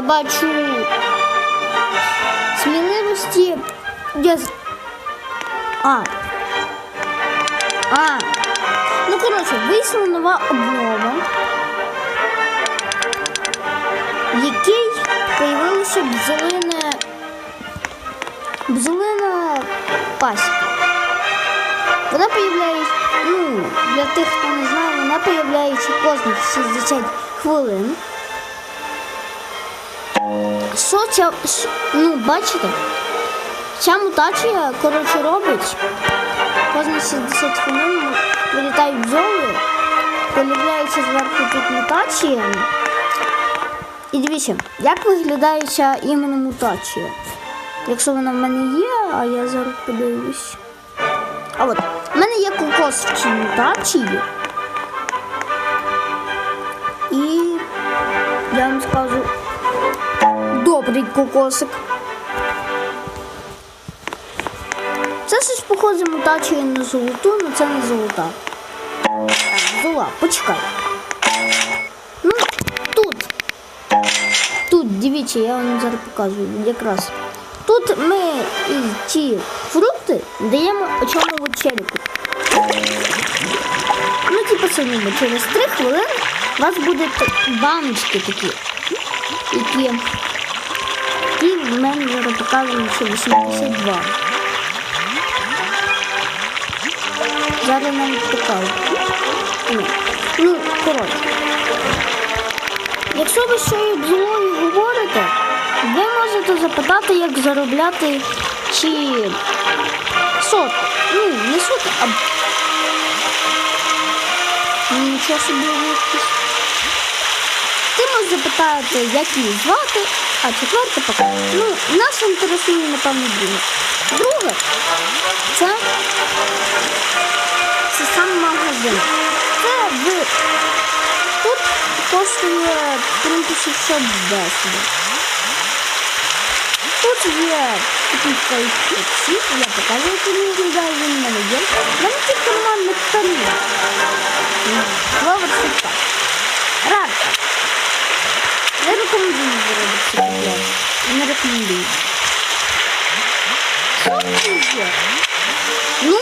Я бачу сміливості. Я... А. А. Ну, коротше, вийшла нова обнова, в якій появилося бджолине. Бджолина пасіка. Вона появляється, ну, для тих, хто не знає, вона появляється кожних 60 хвилин. Що ця, ну, бачите, ця мутація, коротше, робить. Кожні 60 хвилин вилітають бджоли, появляється зверху тут мутація. І дивіться, як виглядає ця іменно мутація. Якщо вона в мене є, а я зараз подивлюсь. А от, в мене є кокос в цій мутації. І я вам скажу добрий кокосик. Це щось похоже мутація на золоту, але це не золота. Зола, почекай. Ну, тут. Тут, дивіться, я вам зараз покажу якраз. Тут ми ці фрукти даємо очому черепу. Ну, типу, самому через 3 хвилини у вас будуть баночки такі, які, які в мене показано, що 82. Зараз навіть покажу. Ну, коротше. Якщо ви з цією бджолою говорите, ви можете запитати, як заробляти чи сот. Ну, не сот, а нічого собі якийсь. Ти можеш запитати, як її звати, а четверте поки. Ну, нас інтересує, напевно, друге. Друге, це, це сам магазин. Це ви тут коштує 3610. Тут є такий кайфі, я покажу, як він виглядає, він в мене є. В мене тільки немає нектарина. Слово цвіта. Рарка. Не рекомендую цей проблем. Не рекомендую. Що тут є? Ну,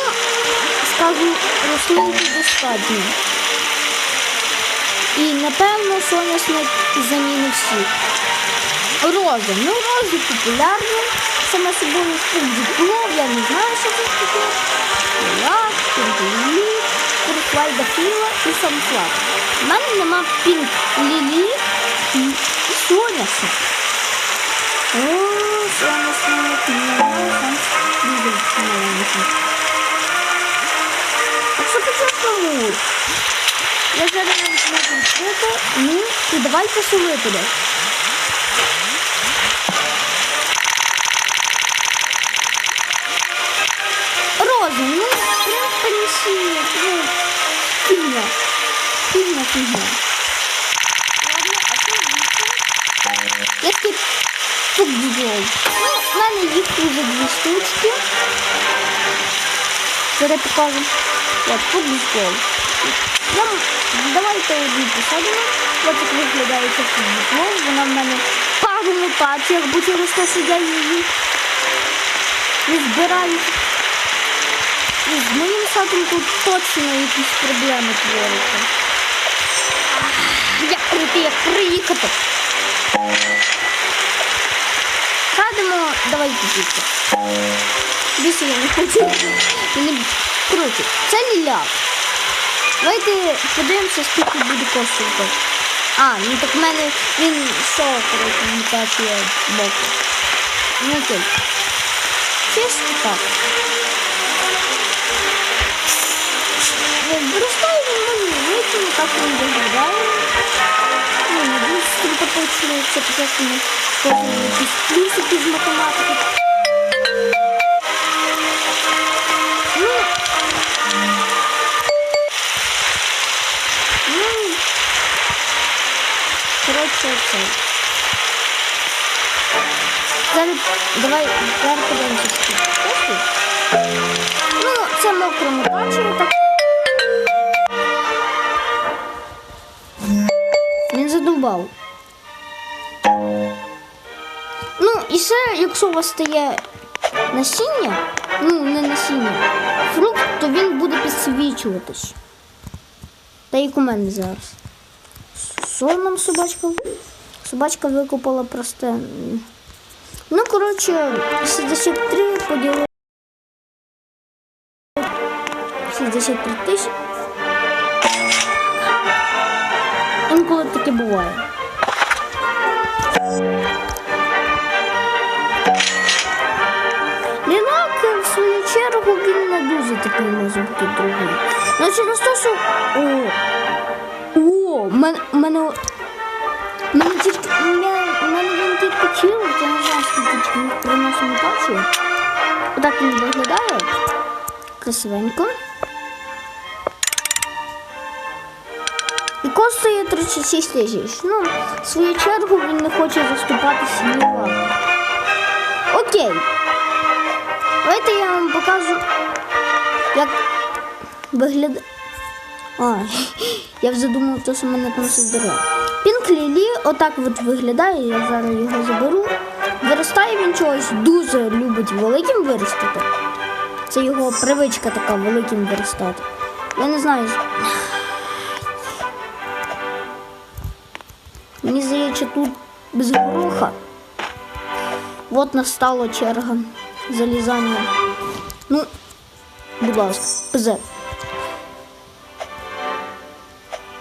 скажу, рослинки достатньо. І напевно соняшник замінив всіх. Роза. Ну, рози популярні. Саме собою дипло, я не знаю, що це таке. Лак, пінк-лілі, курфлайда філа і самфлак. У мене нема пінк-лілі соняшник. О, соняшник. А що таке тому? Я зараз не відкрити. Ну, і давайте сюди туди. Я тут тут бджол. Ну, в мене їх уже дві штучки. Зараз покажу. От, тут бджол. Я, давайте одну посадимо. Ось як виглядає ця бджол. Вона в мене пару мутаціях, бо через те, що я її не збираю. І садом тут точно якісь проблеми творяться. Як прийти, як приїхати. Садимо, давайте тільки. Більше я не хочу. Мені коротше, це ліляк. Давайте подивимося, скільки буде коштувати. А, ну так в мене він що, коротше, мутація боку. Ну окей. Чисто так. Мені вийти, так він виглядає. Ну, не дуже симпатично, якщо почесно ми кожен якісь плюсики з математики. Ну, ну, коротше, це. Зараз, давай, зараз подивимося. Ну, це мокра мутація, так. Він задовбав. і ще, якщо у вас стає насіння, ну не насіння, фрукт, то він буде підсвічуватись. Та як у мене зараз. Що нам собачка? Собачка викопала просте. Ну, коротше, 63 поділили. 63 тисячі. Інколи таке буває. Лінак, в свою чергу, він не дуже такий може бути другий. Ну, через те, що. О! О! Мене. мене... Мене тільки. Мене, він тільки чилить, я не знаю, скільки він приносить мутацію. Отак він виглядає. Красивенько. І коштує 36 тисяч. Ну, в свою чергу він не хоче заступатися ні лапи. Окей. Давайте я вам покажу, як виглядає. Я вже думав, що мене там щось. Пінк Лілі отак от виглядає, я зараз його заберу. Виростає він чогось дуже любить великим виростати. Це його привичка така великим виростати. Я не знаю. Мені тут без гороха. От настала черга залізання. Ну, будь ласка, ПЗ.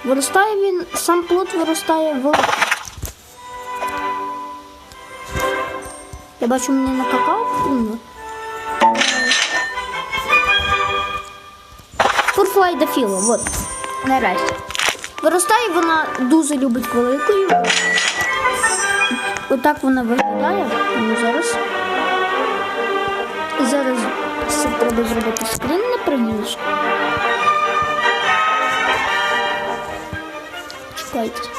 Виростає він, сам плод виростає в. Я бачу, мене накакав. Фурфлай Дафіла, от. Нарешті. Виростає вона дуже любить великою. Отак вона виглядає. Ну, зараз. Зараз все треба зробити скрин на приміжку. Чекайте.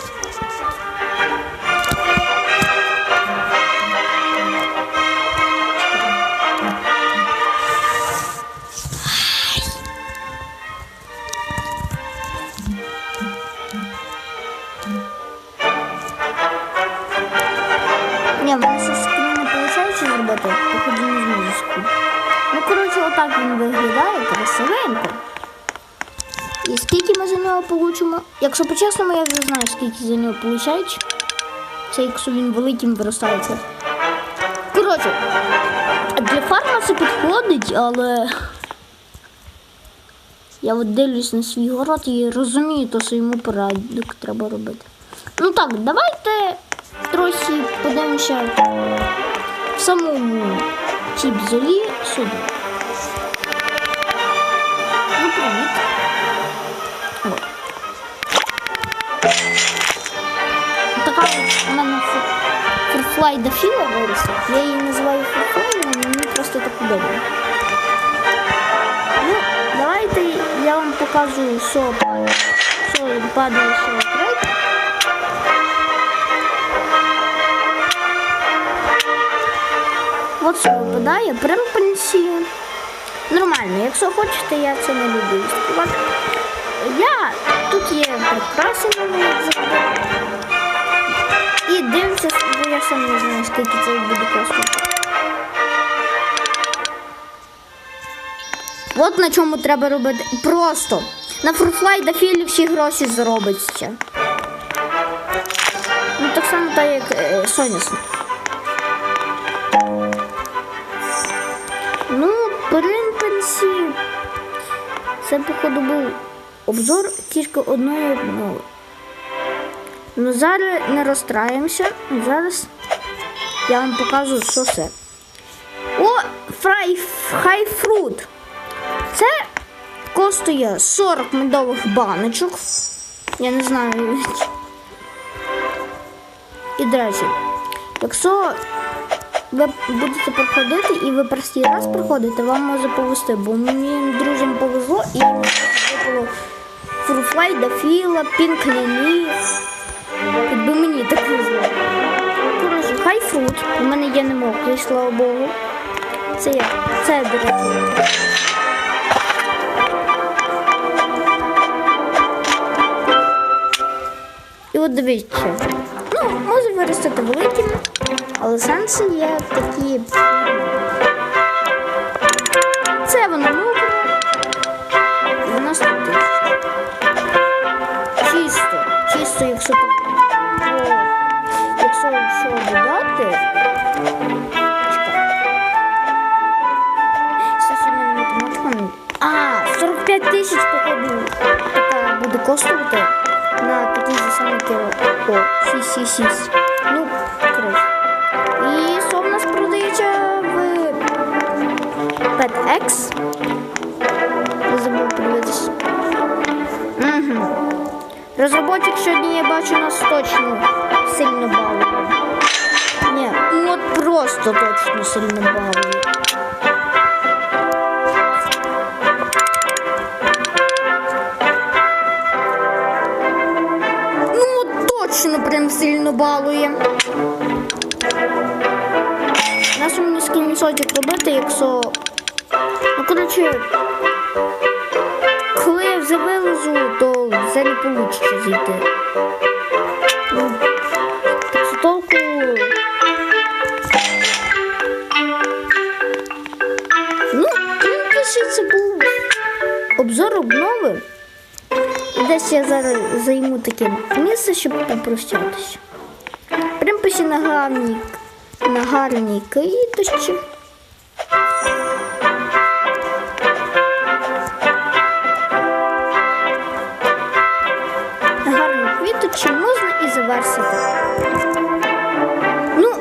Получимо? Якщо по-чесному, я вже знаю, скільки за нього получають. Це якщо він великим виростається. Коротше, для фарма це підходить, але я от дивлюсь на свій город і розумію, то, що йому порядок треба робити. Ну так, давайте трохи подивимося в самому цій бзолі сюди. Фурфлай дофіла виросла. Я її називаю фурфлай, але мені просто так удобно. Ну, давайте я вам покажу, що падає, що падає, що крейт. От що випадає, примпенсі. Нормально, якщо хочете, я це не люблю. Я тут є прикраси як. Дивимося, бо я сам не знаю, скільки це буде коштувати. От на чому треба робити. Просто. На фурфлай до філі всі гроші заробиться. Ну так само, так як е, соняшник. Ну, принципі, це, походу, був обзор тільки одної обнови. Ну, зараз не розстраємося. Зараз я вам покажу, що це. О, фрай, хайфрут. Це коштує 40 медових баночок. Я не знаю. І, до речі, якщо ви будете проходити і ви перший раз проходите, вам може повезти, бо моїм друзям повезло і випало фруфлай, дафіла, пінк лілі. Фрут. У мене є немоклий, слава Богу. Це я. Це, до речі. І от дивіться. Ну, може виростати великим, Але сенси є такі. Це вона мокра. 90 тисяч. Чисто. Чисто, якщо так. О, якщо що додати. А, 45 тисяч, походу, така буде коштувати на такий же самий кіло. О, 666. Ну, коротше. І в нас продається в PetX? Розробник сьогодні я бачу нас точно сильно балує. Ні, ну от просто точно сильно балує. Ну, от точно прям сильно балує. Нашу мені скріншотик робити, якщо. Ну, коротше, коли я вже то вже не вийде зійти. Ну, так що толку. Ну, тим більше це був обзор обнови. Десь я зараз займу таке місце, щоб попрощатися. Прям пише на гарній, на гарній квіточці. Квіточці можна і завершити. Ну,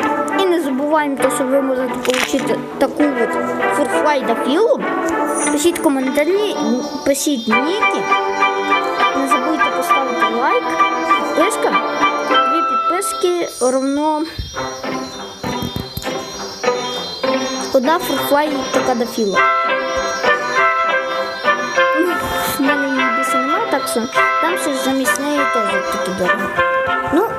і не забуваємо що ви можете отримати таку от фурфлайда філу. Пишіть коментарі, пишіть ніки. Не забудьте поставити лайк, підписка. Дві підписки равно одна фурфлай така дофіла. Що там щось замість неї теж таки дорого. Ну,